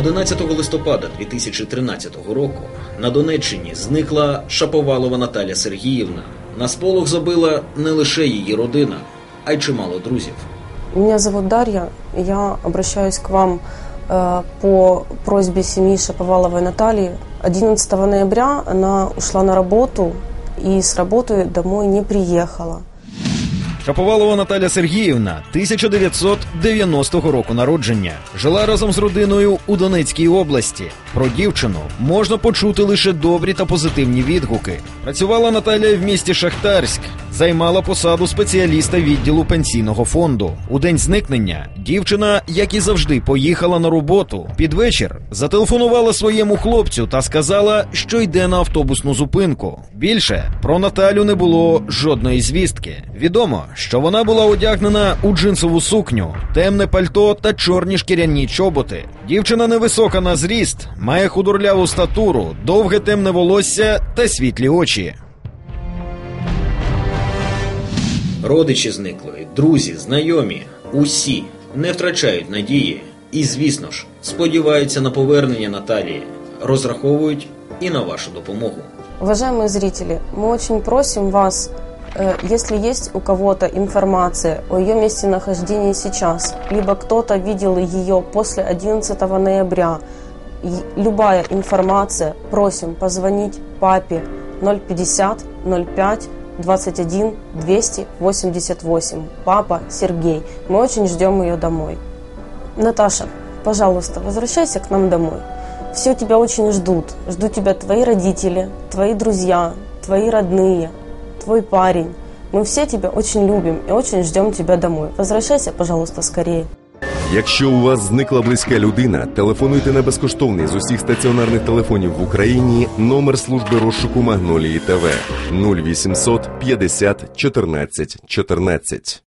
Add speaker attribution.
Speaker 1: 11 листопада 2013 року на Донеччині зникла Шаповалова Наталя Сергіївна. На сполох забила не лише її родина, а й чимало друзів.
Speaker 2: Меня зовут Дарья. Я обращаюсь к вам э, по просьбе семьи Шаповаловой Натальи. 11 ноября она ушла на работу и с работы домой не приехала.
Speaker 3: Шаповалова Наталя Сергіївна 1990 року народження. Жила разом з родиною у Донецькій області. Про дівчину можна почути лише добрі та позитивні відгуки. Працювала Наталя в місті Шахтарськ, займала посаду спеціаліста відділу пенсійного фонду. У день зникнення дівчина, як і завжди, поїхала на роботу. Під вечір зателефонувала своєму хлопцю та сказала, що йде на автобусну зупинку. Більше про Наталю не було жодної звістки. Відомо, що вона була одягнена у джинсову сукню, темне пальто та чорні шкіряні чоботи. Дівчина невисока на зріст, має худорляву статуру, довге темне волосся та світлі очі.
Speaker 1: Родичі зниклої, друзі, знайомі, усі не втрачають надії і, звісно ж, сподіваються на повернення Наталії, розраховують і на вашу допомогу.
Speaker 2: Уважаемые зрители, мы очень просим вас, э, если есть у кого-то информация о ее месте нахождения сейчас, либо кто-то видел ее после 11 ноября, и любая информация, просим позвонить папе 050 05 21 288. Папа Сергей. Мы очень ждем ее домой. Наташа, пожалуйста, возвращайся к нам домой. Все тебя очень ждут. Ждут тебя твои родители, твои друзья, твои родные, твой парень. Мы все тебя очень любим и очень ждем тебя домой. Возвращайся, пожалуйста, скорее.
Speaker 4: Якщо у вас зникла близька людина, телефонуйте на безкоштовний з усіх стаціонарних телефонів в Україні номер служби розшуку Магнолії ТВ 0800 50 14 14.